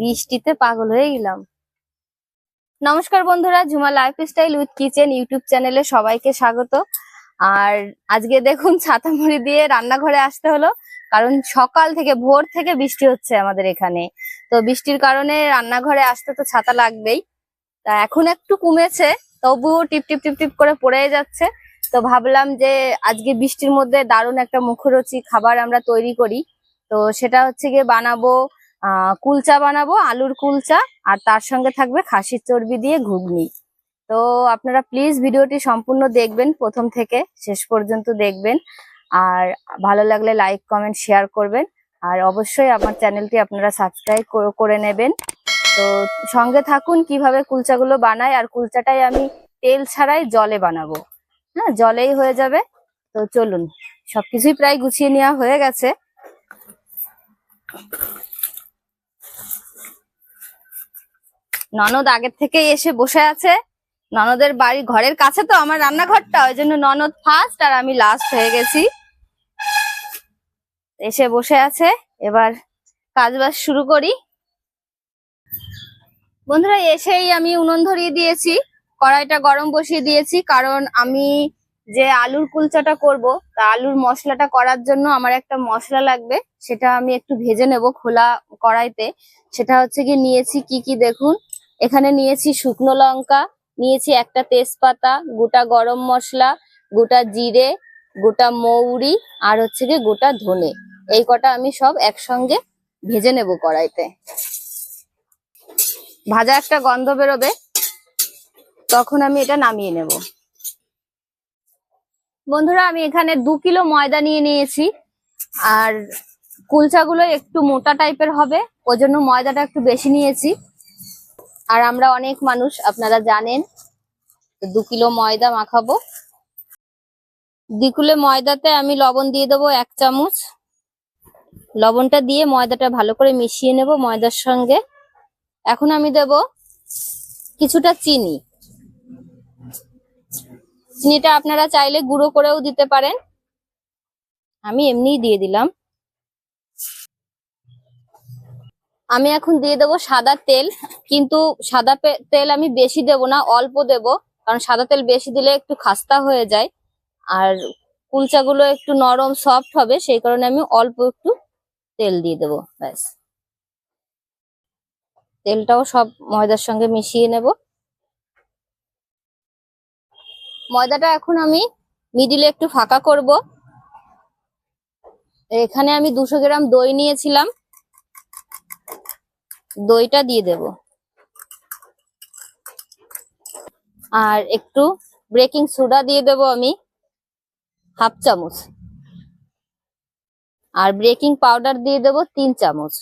বৃষ্টিতে পাগল হয়ে গেলাম। নমস্কার বন্ধুরা, Jhuma lifestyle with kitchen YouTube চ্যানেলে সবাইকে স্বাগত। আর আজকে দেখুন ছাতা মুড়ি দিয়ে রান্নাঘরে আসতে হলো, কারণ সকাল থেকে, ভোর থেকে বৃষ্টি হচ্ছে আমাদের এখানে। তো বৃষ্টির কারণে রান্নাঘরে আসতে তো ছাতা লাগবেই। তা এখন একটু কমেছে, তবুও টিপ টিপ টিপ টিপ করে পড়ে যাচ্ছে। তো ভাবলাম যে আজকে বৃষ্টির মধ্যে দারুণ একটা মুখরোচি খাবার আমরা তৈরি করি। তো সেটা হচ্ছে গিয়ে বানাবো কুলচা বানাবো, আলুর কুলচা, আর তার সঙ্গে থাকবে খাসির চর্বি দিয়ে ঘুগনি। তো আপনারা প্লিজ ভিডিওটি সম্পূর্ণ দেখবেন, প্রথম থেকে শেষ পর্যন্ত দেখবেন। আর ভালো লাগলে লাইক কমেন্ট শেয়ার করবেন। আর অবশ্যই আমার চ্যানেলটি আপনারা সাবস্ক্রাইব করে নেবেন। তো সঙ্গে থাকুন কীভাবে কুলচাগুলো বানাই, আর কুলচাটাই আমি তেল ছাড়াই জলে বানাবো। হ্যাঁ জলেই হয়ে যাবে। তো চলুন, সবকিছুই প্রায় গুছিয়ে নেওয়া হয়ে গেছে। ননদ আগের থেকেই এসে বসে আছে। ননদের বাড়ি ঘরের কাছে তো আমার রান্নাঘরটা, ওই জন্য ননদ ফার্স্ট আর আমি লাস্ট হয়ে গেছি। এসে বসে আছে, এবার কাজ বাজ শুরু করি। বন্ধুরা, এসেই আমি উনুন ধরিয়ে দিয়েছি, কড়াইটা গরম বসিয়ে দিয়েছি, কারণ আমি যে আলুর কুলচাটা করব, তা আলুর মশলাটা করার জন্য আমার একটা মশলা লাগবে, সেটা আমি একটু ভেজে নেব খোলা কড়াইতে। সেটা হচ্ছে কি নিয়েছি কি কি দেখুন। এখানে নিয়েছি শুকনো লঙ্কা, নিয়েছি একটা তেজপাতা, গোটা গরম মশলা, গোটা জিরে, গোটা মৌরি আর হচ্ছে গিয়ে গোটা ধনে। এই কটা আমি সব একসঙ্গে ভেজে নেব কড়াইতে। ভাজা একটা গন্ধ বেরোবে, তখন আমি এটা নামিয়ে নেব। বন্ধুরা, আমি এখানে দু কিলো ময়দা নিয়ে নিয়েছি, আর কুলচাগুলো একটু মোটা টাইপের হবে ওই জন্য ময়দাটা একটু বেশি নিয়েছি। আর আমরা অনেক মানুষ, আপনারা জানেন। দু কিলো ময়দা মাখাবো। দু কিলো ময়দাতে আমি লবণ দিয়ে দেবো এক চামচ। লবণটা দিয়ে ময়দাটা ভালো করে মিশিয়ে নেব ময়দার সঙ্গে। এখন আমি দেব কিছুটা চিনি। চিনিটা আপনারা চাইলে গুঁড়ো করেও দিতে পারেন। আমি এমনিই দিয়ে দিলাম। আমি এখন দিয়ে দেবো সাদা তেল, কিন্তু সাদা তেল আমি বেশি দেব না, অল্প দেব, কারণ সাদা তেল বেশি দিলে একটু খাস্তা হয়ে যায়। আর কুলচাগুলো একটু নরম সফট হবে, সেই কারণে আমি অল্প একটু তেল দিয়ে দেবো, ব্যাস। তেলটাও সব ময়দার সঙ্গে মিশিয়ে নেব। ময়দাটা এখন আমি মিডিলে একটু ফাঁকা করব। এখানে আমি দুশো গ্রাম দই নিয়েছিলাম। দইটা দিয়ে দেব। আর একটু বেকিং সোডা দিয়ে দেব আমি, হাফ চামচ। আর বেকিং পাউডার দিয়ে দেব তিন চামচ।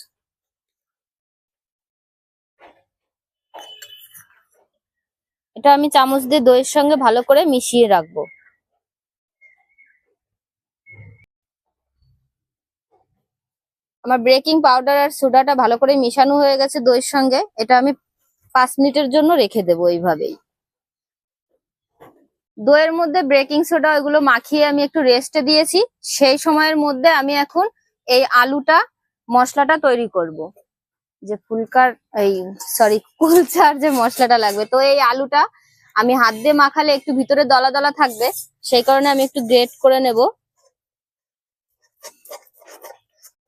এটা আমি চামচ দিয়ে দইয়ের সঙ্গে ভালো করে মিশিয়ে রাখব। আমার ব্রেকিং পাউডার আর সোডাটা ভালো করে মিশানো হয়ে গেছে দইয়ের সঙ্গে। এটা আমি পাঁচ মিনিটের জন্য রেখে দেবো এইভাবেই। দইয়ের মধ্যে ব্রেকিং সোডা ওইগুলো মাখিয়ে আমি একটু রেস্টে দিয়েছি। সেই সময়ের মধ্যে আমি এখন এই আলুটা, মশলাটা তৈরি করব। যে ফুলকার এই সরি কুলচার যে মশলাটা লাগবে। তো এই আলুটা আমি হাত দিয়ে মাখালে একটু ভিতরে দলা দলা থাকবে। সেই কারণে আমি একটু গ্রেট করে নেব।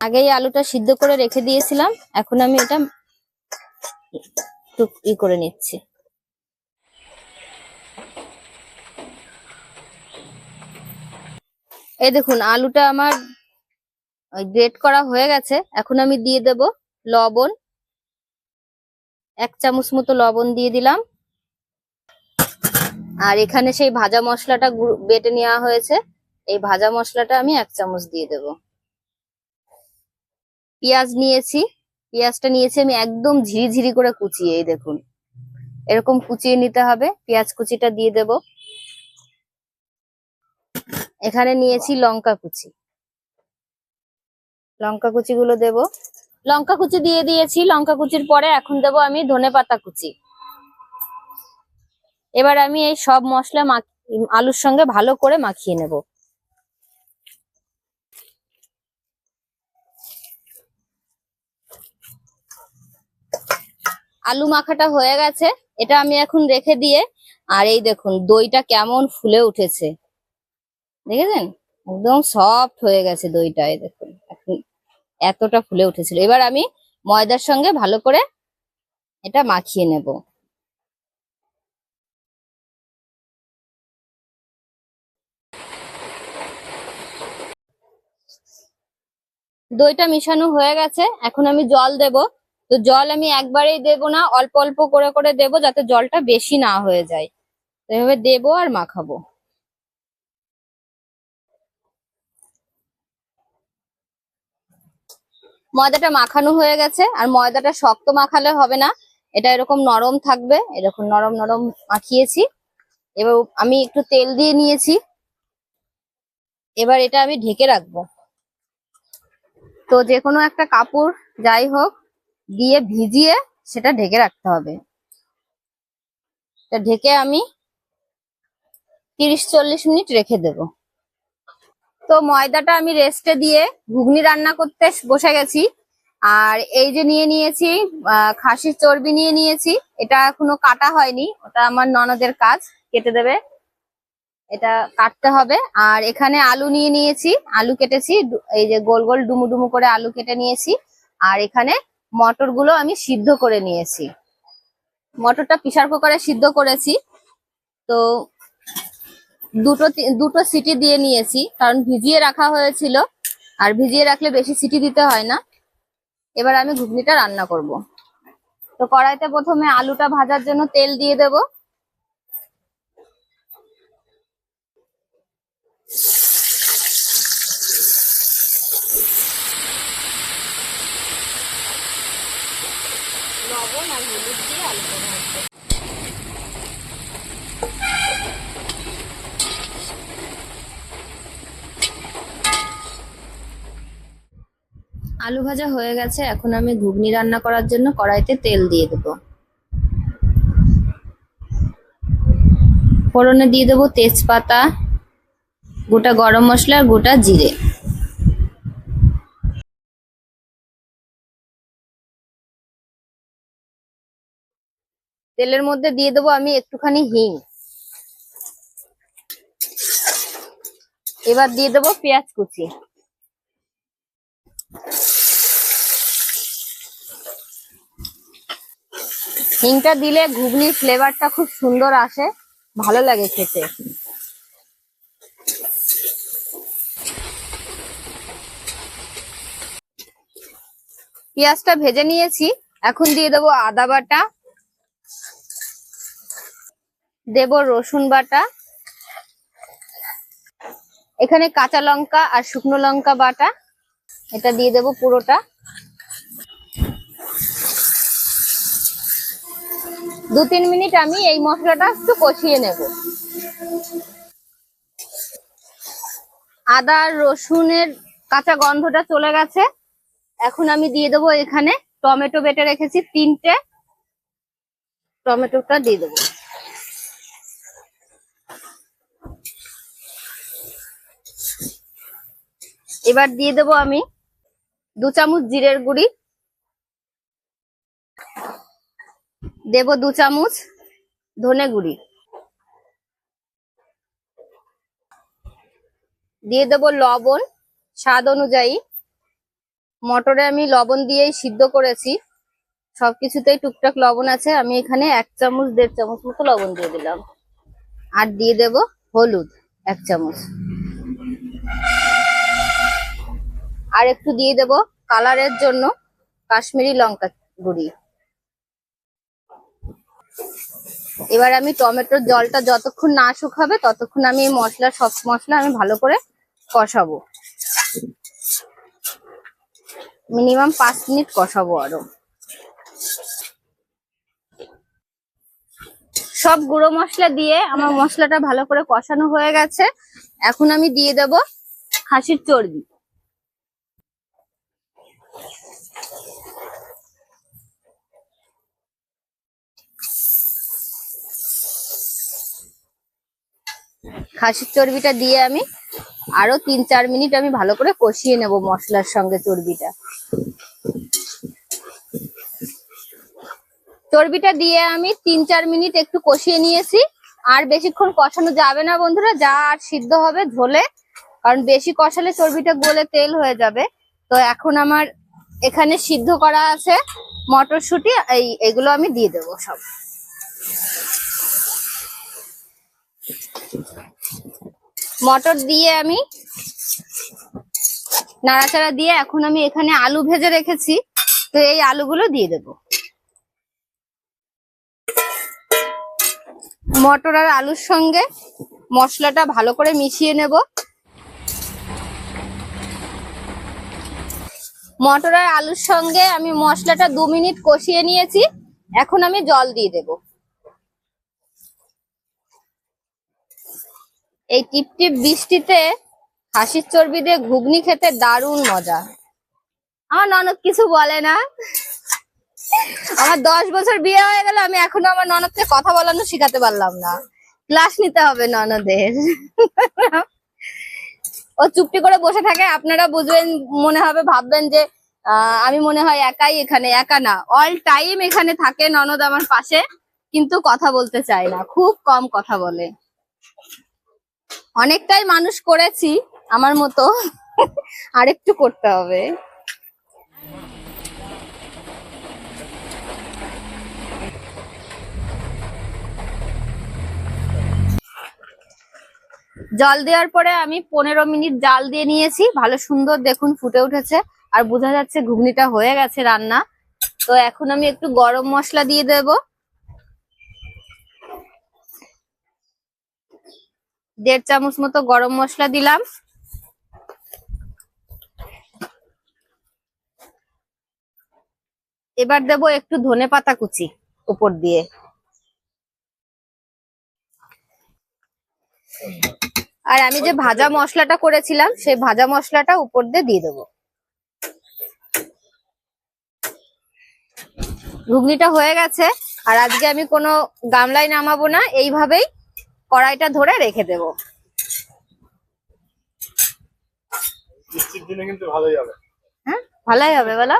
আগেই আলুটা সিদ্ধ করে রেখে দিয়েছিলাম। এখন আমি এটা ই করে নিচ্ছি। এই দেখুন, আলুটা আমার গ্রেট করা হয়ে গেছে। এখন আমি দিয়ে দেব লবণ। এক চামচ মতো লবণ দিয়ে দিলাম। আর এখানে সেই ভাজা মশলাটা বেটে নেওয়া হয়েছে। এই ভাজা মশলাটা আমি এক চামচ দিয়ে দেব। পেঁয়াজ নিয়েছি। পেঁয়াজটা নিয়েছি আমি একদম ঝিরিঝিরি করে কুচিয়ে, এই দেখুন। এরকম কুচিয়ে নিতে হবে, পেঁয়াজ কুচিটা দিয়ে দেব। এখানে নিয়েছি লঙ্কা কুচি। লঙ্কা কুচি গুলো দেব। লঙ্কা কুচি দিয়ে দিয়েছি, লঙ্কা কুচির পরে এখন দেব আমি ধনে পাতা কুচি। এবার আমি এই সব মশলা আলুর সঙ্গে ভালো করে মাখিয়ে নেব। আলু মাখাটা হয়ে গেছে, এটা আমি এখন রেখে দিয়ে, আর এই দেখুন, দইটা কেমন ফুলে উঠেছে। দেখেছেন? একদম সফট হয়ে গেছে দইটা, এই দেখুন। এখন এতটা ফুলে উঠেছিল। এবার আমি ময়দার সঙ্গে ভালো করে এটা মাখিয়ে নেব। দইটা মিশানো হয়ে গেছে, এখন আমি জল দেব। তো জল আমি একবারেই দেব না, অল্প অল্প করে করে দেব যাতে জলটা বেশি না হয়ে যায়। তো এভাবে দেবো আর মাখাবো। ময়দাটা মাখানো হয়ে গেছে, আর ময়দাটা শক্ত মাখালে হবে না। এটা এরকম নরম থাকবে, এরকম নরম নরম মাখিয়েছি। এবার আমি একটু তেল দিয়ে নিয়েছি। এবার এটা আমি ঢেকে রাখব। তো যে কোনো একটা কাপড় যাই হোক দিয়ে ভিজিয়ে সেটা ঢেকে রাখতে হবে। ঢেকে আমি তিরিশ চল্লিশ মিনিট রেখে দেব। তো ময়দাটা আমি রেস্টে দিয়ে ঘুগনি রান্না করতে বসে গেছি। আর এই যে নিয়ে নিয়েছি খাসির চর্বি নিয়ে নিয়েছি, এটা এখনও কাটা হয়নি, ওটা আমার ননদের কাজ, কেটে দেবে। এটা কাটতে হবে। আর এখানে আলু নিয়ে নিয়েছি, আলু কেটেছি এই যে গোল গোল ডুমু ডুমু করে আলু কেটে নিয়েছি। আর এখানে মটরগুলো আমি সিদ্ধ করে নিয়েছি। মটরটা প্রেসার কুকারে সিদ্ধ করেছি। তো দুটো দুটো সিটি দিয়ে নিয়েছি, কারণ ভিজিয়ে রাখা হয়েছিল। আর ভিজিয়ে রাখলে বেশি সিটি দিতে হয় না। এবার আমি ঘুগনিটা রান্না করব। তো কড়াইতে প্রথমে আলুটা ভাজার জন্য তেল দিয়ে দেব। আলু ভাজা হয়ে গেছে, এখন আমি ঘুগনি রান্না করার জন্য কড়াইতে তেল দিয়ে দেব। ফোড়নে দিয়ে দেবো তেজপাতা, গোটা গরম মশলা আর গোটা জিরে। তেলের মধ্যে দিয়ে দেবো আমি একটুখানি হিং। এবার দিয়ে দেবো পেঁয়াজ কুচি। হিংটা দিলে ঘুগনির ফ্লেভারটা খুব সুন্দর আসে। ভালো লাগে খেতে। পেঁয়াজটা ভেজে নিয়েছি। এখন দিয়ে দেবো আদা বাটা। দেব রসুন বাটা। এখানে কাঁচা লঙ্কা আর শুকনো লঙ্কা বাটা। এটা দিয়ে দেবো পুরোটা। দু তিন মিনিট আমি এই মশলাটা একটু কষিয়ে নেব। আদা, রসুনের কাঁচা গন্ধটা চলে গেছে। এখন আমি দিয়ে দেবো এখানে টমেটো বেটে রেখেছি তিনটে। টমেটোটা দিয়ে দেবো। এবার দিয়ে দেবো আমি দু চামচ জিরের গুঁড়ি। দেব দু চামচ ধনে গুঁড়ি। দিয়ে দেব লবণ, স্বাদ অনুযায়ী। মটরে আমি লবণ দিয়েই সিদ্ধ করেছি। সবকিছুতেই টুকটাক লবণ আছে। আমি এখানে এক চামচ, দেড় চামচ মতো লবণ দিয়ে দিলাম। আর দিয়ে দেব হলুদ, এক চামচ। আর একটু দিয়ে দেব কালারের জন্য কাশ্মীরি লঙ্কা গুঁড়ি। এবার আমি টমেটোর জলটা যতক্ষণ না শুকাবে ততক্ষণ আমি এই মশলা, সব মশলা আমি ভালো করে কষাবো। মিনিমাম পাঁচ মিনিট কষাবো আরও। সব গুঁড়ো মশলা দিয়ে আমার মশলাটা ভালো করে কষানো হয়ে গেছে। এখন আমি দিয়ে দেব খাসির চর্বি। খাসির চর্বিটা দিয়ে আমি আরও তিন, চার মিনিট আমি ভালো করে কষিয়ে নেব মশলার সঙ্গে চর্বিটা। চর্বিটা দিয়ে আমি তিন, চার মিনিট একটু কষিয়ে নিয়েছি। আর বেশিক্ষণ কষানো যাবে না বন্ধুরা, যা আর সিদ্ধ হবে ঝোলে, কারণ বেশি কষালে চর্বিটা গলে তেল হয়ে যাবে। তো এখন আমার এখানে সিদ্ধ করা আছে মটরশুঁটি, এই, এগুলো আমি দিয়ে দেবো সব। মটর দিয়ে আমি নাড়াচাড়া দিয়ে এখন আমি এখানে আলু ভেজে রেখেছি। তো এই আলুগুলো দিয়ে দেব। মটর আর আলুর সঙ্গে মশলাটা ভালো করে মিশিয়ে নেব। মটর আর আলুর সঙ্গে আমি মশলাটা দু মিনিট কষিয়ে নিয়েছি। এখন আমি জল দিয়ে দেব। এই টিপ টিপ বৃষ্টিতে হাসির চর্বি দিয়ে ঘুগনি খেতে দারুণ মজা। আমার ননদ কিছু বলে না। আমার দশ বছর বিয়ে হয়ে গেল, আমি এখনও আমার ননদকে কথা বলানো শিখাতে পারলাম না। ক্লাস নিতে হবে ননদের। ও চুপটি করে বসে থাকে, আপনারা বুঝবেন, মনে হবে, ভাববেন যে আমি মনে হয় একাই এখানে, একা না। অল টাইম এখানে থাকে ননদ আমার পাশে, কিন্তু কথা বলতে চায় না। খুব কম কথা বলে। অনেকটাই মানুষ করেছি, আমার মতো। আরেকটু করতে হবে। জল দেওয়ার পরে আমি পনেরো মিনিট জাল দিয়ে নিয়েছি। ভালো সুন্দর দেখুন ফুটে উঠেছে। আর বোঝা যাচ্ছে ঘুগনিটা হয়ে গেছে রান্না। তো এখন আমি একটু গরম মশলা দিয়ে দেব। দেড় চামচ মতো গরম মশলা দিলাম। এবার দেব একটু ধনে পাতা কুচি উপর দিয়ে। আর আমি যে ভাজা মশলাটা করেছিলাম, সেই ভাজা মশলাটা উপর দিয়ে দিয়ে দেবো। ঘুগনিটা হয়ে গেছে, আর আজকে আমি কোনো গামলায় নামাবো না, এইভাবেই কড়াইটা ধরে রেখে দেব। বৃষ্টির দিনে কিন্তু ভালোই হবে। হ্যাঁ? ভালোই হবে বলো।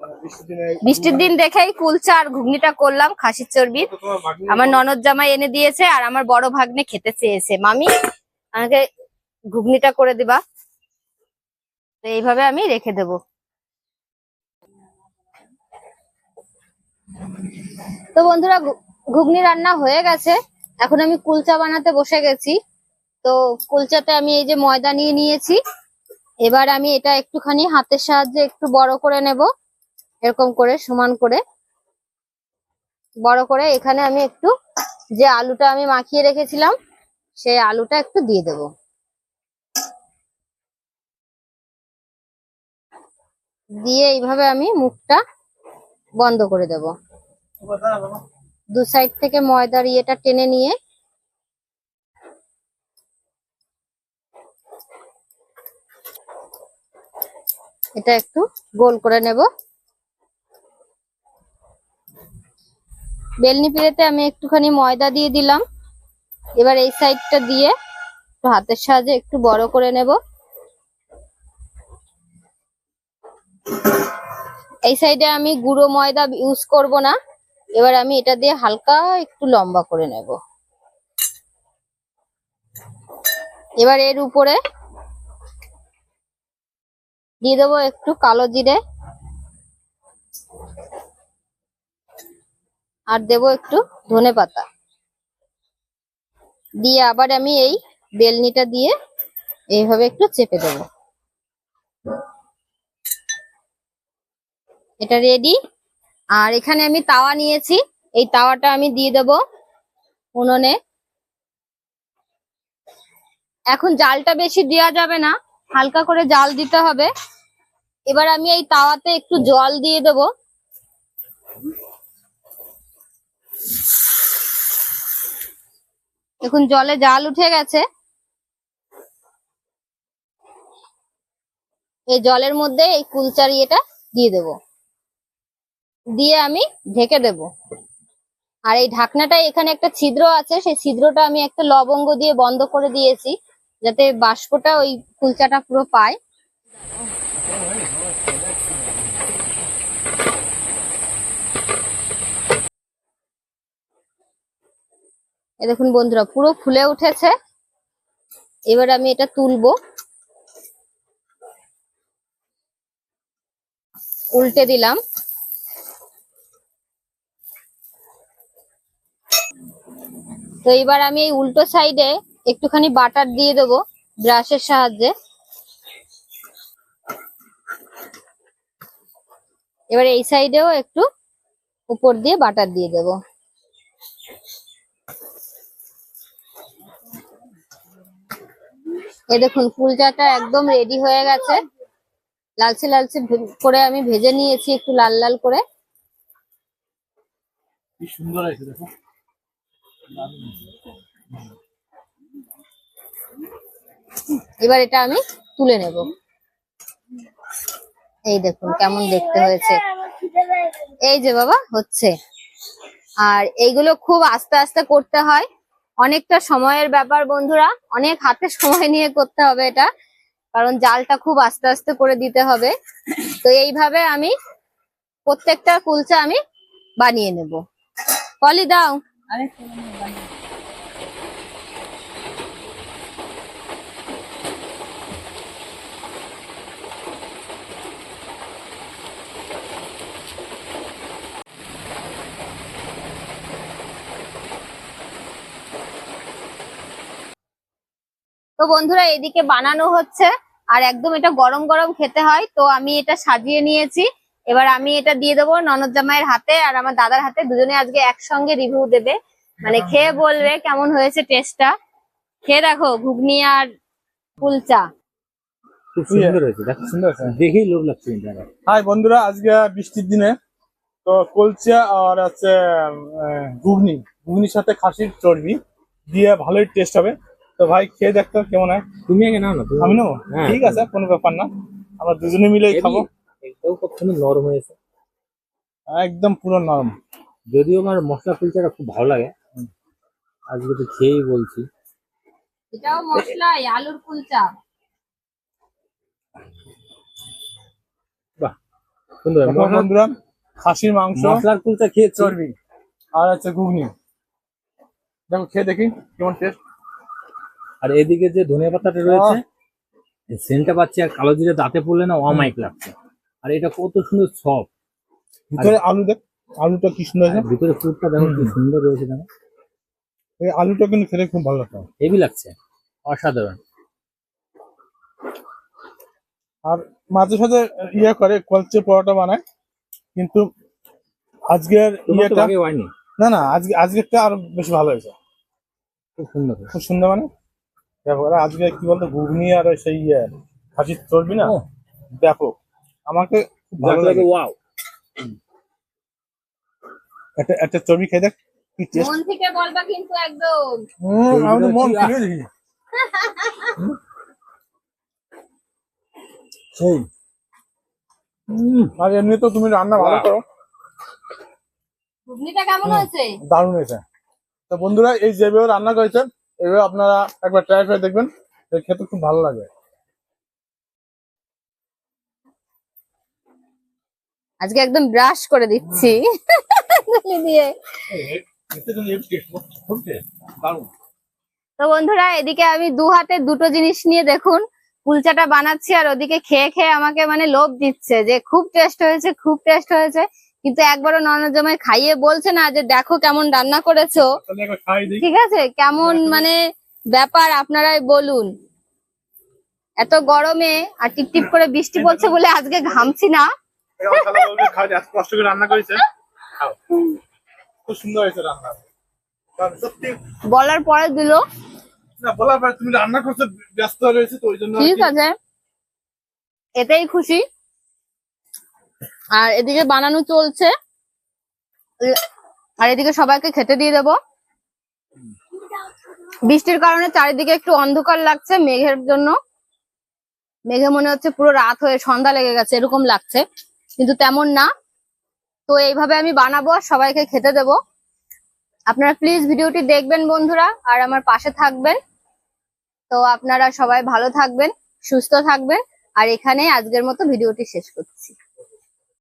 মানে বৃষ্টির দিন দেখেই কুলচা আর ঘুগনিটা করলাম খাসির ভাগ্নি আমার ননদ জামাই এনে দিয়েছে আর আমার বড় ভাগ্নে খেতে চেয়েছে। মামি আমাকে ঘুগনিটা করে দিবা। তো এইভাবে আমি রেখে দেব। তো বন্ধুরা ঘুগনি রান্না হয়ে গেছে। এখন আমি কুলচা বানাতে বসে গেছি। তো কুলচাতে আমি এই যে ময়দা নিয়ে নিয়েছি। এবার আমি এটা একটুখানি হাতের সাহায্যে একটু বড় করে নেব। এরকম করে, সমান করে। বড় করে এখানে আমি একটু যে আলুটা আমি মাখিয়ে রেখেছিলাম, সেই আলুটা একটু দিয়ে দেব। দিয়ে এইভাবে আমি মুখটা বন্ধ করে দেব। দু সাইড থেকে ময়দার ইয়েটা টেনে নিয়ে এটা একটু গোল করে নেব। বেলনি পিড়েতে আমি একটুখানি ময়দা দিয়ে দিলাম। এবার এই সাইডটা দিয়ে হাতের সাহায্যে একটু বড় করে নেব। এই সাইডে আমি গুঁড়ো ময়দা ইউজ করব না। এবার আমি এটা দিয়ে হালকা একটু লম্বা করে নেব। এবার এর উপরে দিয়ে দেবো একটু কালো জিরে। আর দেবো একটু ধনে পাতা। দিয়ে আবার আমি এই বেলনিটা দিয়ে এইভাবে একটু চেপে দেব। এটা রেডি আর এখানে আমি তাওয়া নিয়েছি। এই তাওয়াটা আমি দিয়ে দেব উনুনে। এখন জালটা বেশি দেওয়া যাবে না, হালকা করে জাল দিতে হবে। এবার আমি এই তাওয়াতে একটু জল দিয়ে দেবো। দেখুন, জলে জাল উঠে গেছে। এই জলের মধ্যে এই কুলচার ইয়েটা দিয়ে দেব। দিয়ে আমি ঢেকে দেব। আর এই ঢাকনাটা এখানে একটা ছিদ্র আছে, সেই ছিদ্রটা আমি একটা লবঙ্গ দিয়ে বন্ধ করে দিয়েছি, যাতে বাষ্পটা ওই কুলচাটা পুরো পায়। এ দেখুন বন্ধুরা, পুরো ফুলে উঠেছে। এবার আমি এটা তুলবো। উল্টে দিলাম। তো এবার আমি এই উল্টো সাইডে একটুখানি বাটার দিয়ে দেবো ব্রাশের সাহায্যে। এবার এই সাইডেও একটু উপর দিয়ে বাটার দিয়ে দেব। এ দেখুন কুলচাটা একদম রেডি হয়ে গেছে। লালচে লালচে করে আমি ভেজে নিয়েছি একটু লাল লাল করে। কি সুন্দর দেখো এবার এটা আমি তুলে নেব। এই দেখুন কেমন দেখতে হয়েছে। এই যে বাবা, হচ্ছে। আর এইগুলো খুব আস্তে আস্তে করতে হয়। অনেকটা সময়ের ব্যাপার বন্ধুরা, অনেক হাতে সময় নিয়ে করতে হবে এটা, কারণ জালটা খুব আস্তে আস্তে করে দিতে হবে। তো এইভাবে আমি প্রত্যেকটা কুলচা আমি বানিয়ে নেব। পলি দাও। তো বন্ধুরা, এদিকে বানানো হচ্ছে, আর একদম এটা গরম গরম খেতে হয়, তো আমি এটা সাজিয়ে নিয়েছি। এবার আমি এটা দিয়ে দেবো ননদ জামাইয়ের হাতে আর আমার দাদার হাতে। দুজনে আজকে একসঙ্গে রিভিউ দেবে। মানে খেয়ে বলবে কেমন হয়েছে টেস্টটা খেয়ে দেখো ঘুগনি আর কুলচা। খুব সুন্দর হয়েছে দেখ। সুন্দর দেখেই লোভ লাগছে হাই বন্ধুরা আজকে বৃষ্টির দিনে তো কলচা আর আছে ঘুগনি। ঘুগনির সাথে খাসির চর্বি দিয়ে ভালোই টেস্ট হবে। তো ভাই খেয়ে দেখতো কেমন হয়। তুমি আগে নাও না আমি নেব? হ্যাঁ। ঠিক আছে কোনো ব্যাপার না। আমরা দুজনে মিলেই খাব। এটাও খুব সুন্দর নরম হয়েছে একদম পুরো নরম। যদিও আমার মশলা কুলচাটা খুব ভালো লাগে। আজকে তো খেয়েই বলছি। এটাও মশলাই আলুর কুলচা। বাহ সুন্দর। বন্ধুরা খাসির মাংস মশলার কুলচা খেয়েছি। চর্বি আর আছে ঘুগনি। দেখো খেয়ে দেখি কেমন টেস্ট আর এদিকে যে ধনিয়া পাতাটা রয়েছে সেন্টটা পাচ্ছি আর কালো জিরে দাঁতে পড়লে না অমাইক লাগছে। আর এটা কত সুন্দর সব ভিতরে আলু দেখ আলুটা কি সুন্দর আছে? ভিতরে ফুডটা দেখো কি সুন্দর রয়েছে দেখো। এই আলুটা কিন্তু খেতে খুব ভালো লাগে হেভি লাগছে অসাধারণ। আর মাঝে সাথে ইয়ে করে কলচে পরোটা বানায় কিন্তু আজকের ইয়েটা না না আজকে আজকেরটা আরও বেশি ভালো হয়েছে। খুব সুন্দর খুব সুন্দর মানে? দেখো আজকে কি বলতো ঘুগনি আর সেই ইয়ে খাসির চর্বি না। ব্যাপক। আমাকে খুব ভালো লাগে। ওয়াও একটা একটা চর্বি খেয়ে দেখ কি টেস্ট মন থেকে বলবা কিন্তু একদম। আমি তো মন খুলে দেখি। সেই হুম আর এমনি তো তুমি রান্না ভালো। করো। ঘুগনিটা কেমন হয়েছে? দারুণ হয়েছে। তো বন্ধুরা এই যেভাবে রান্না করেছেন এইভাবে আপনারা একবার ট্রাই করে দেখবেন এই খেতে খুব ভালো লাগে। আজকে একদম ব্রাশ করে দিচ্ছি। দিয়ে। তো বন্ধুরা এদিকে আমি দু হাতে দুটো জিনিস নিয়ে দেখুন কুলচাটা বানাচ্ছি আর ওদিকে খেয়ে খেয়ে আমাকে মানে লোভ দিচ্ছে যে খুব টেস্ট হয়েছে খুব টেস্ট হয়েছে। কিন্তু একবারও ননদ জামাই খাইয়ে বলছে না যে দেখো কেমন রান্না করেছ। ঠিক আছে? কেমন মানে ব্যাপার আপনারাই বলুন। এত গরমে আর টিপটিপ করে বৃষ্টি পড়ছে বলে আজকে ঘামছি না। আমার খালা বলবে, খাও, এত কষ্ট করে রান্না করেছে। খাও। খুব সুন্দর হয়েছে রান্না। সত্যি বলার পরে দিল। না বলার পরে তুমি রান্না করতে ব্যস্ত রয়েছে তো ওই জন্য ঠিক আছে। এটাই খুশি। আর এদিকে বানানো চলছে। আর এদিকে সবাইকে খেতে দিয়ে দেব। বৃষ্টির কারণে চারিদিকে একটু অন্ধকার লাগছে মেঘের জন্য। মেঘে মনে হচ্ছে পুরো রাত হয়ে সন্ধ্যা লেগে গেছে এরকম লাগছে। কিন্তু তেমন না। তো এইভাবে আমি বানাবো আর সবাইকে খেতে দেব। আপনারা প্লিজ ভিডিওটি দেখবেন বন্ধুরা, আর আমার পাশে থাকবেন। তো আপনারা সবাই ভালো থাকবেন, সুস্থ থাকবেন, আর এখানে আজকের মতো ভিডিওটি শেষ করছি।